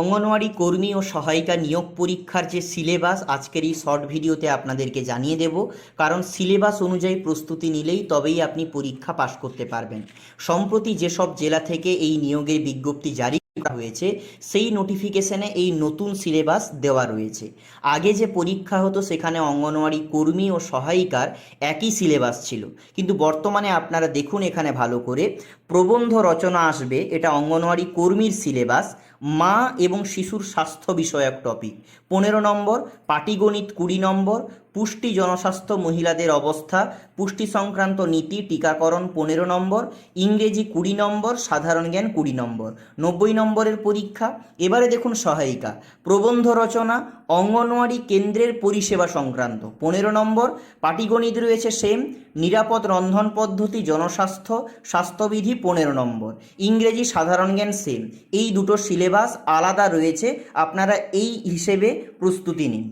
অঙ্গনওয়াড়ি কর্মী ও সহায়িকা নিয়োগ পরীক্ষার যে সিলেবাস, আজকের এই শর্ট ভিডিওতে আপনাদেরকে জানিয়ে দেব। কারণ সিলেবাস অনুযায়ী প্রস্তুতি নিলেই তবেই আপনি পরীক্ষা পাশ করতে পারবেন। সম্প্রতি যেসব জেলা থেকে এই নিয়োগের বিজ্ঞপ্তি জারি হয়েছে, সেই নোটিফিকেশনে এই নতুন সিলেবাস দেওয়া রয়েছে। আগে যে পরীক্ষা হতো, সেখানে অঙ্গনওয়াড়ি কর্মী ও সহায়িকার একই সিলেবাস ছিল। কিন্তু বর্তমানে আপনারা দেখুন এখানে ভালো করে, প্রবন্ধ রচনা আসবে, এটা অঙ্গনওয়াড়ি কর্মীর সিলেবাস মা এবং শিশুর স্বাস্থ্য বিষয়ক টপিক পনেরো নম্বর, পাটিগণিত কুড়ি নম্বর, পুষ্টি জনস্বাস্থ্য মহিলাদের অবস্থা, পুষ্টি সংক্রান্ত নীতি, টিকাকরণ পনেরো নম্বর, ইংরেজি কুড়ি নম্বর, সাধারণ জ্ঞান কুড়ি নম্বর। নব্বই নম্বরের পরীক্ষা, এবারে দেখুন সহায়িকা। প্রবন্ধ রচনা, অঙ্গনওয়াড়ি কেন্দ্রের পরিষেবা সংক্রান্ত। পনেরো নম্বর, পাটিগণিত রয়েছে সেম নিরাপদ রন্ধন পদ্ধতি, জনস্বাস্থ্য, স্বাস্থ্যবিধি পনেরো নম্বর। ইংরেজি সাধারণ জ্ঞান সেম এই দুটো সিলেবাস আলাদা রয়েছে, আপনারা এই হিসেবে প্রস্তুতি নিন।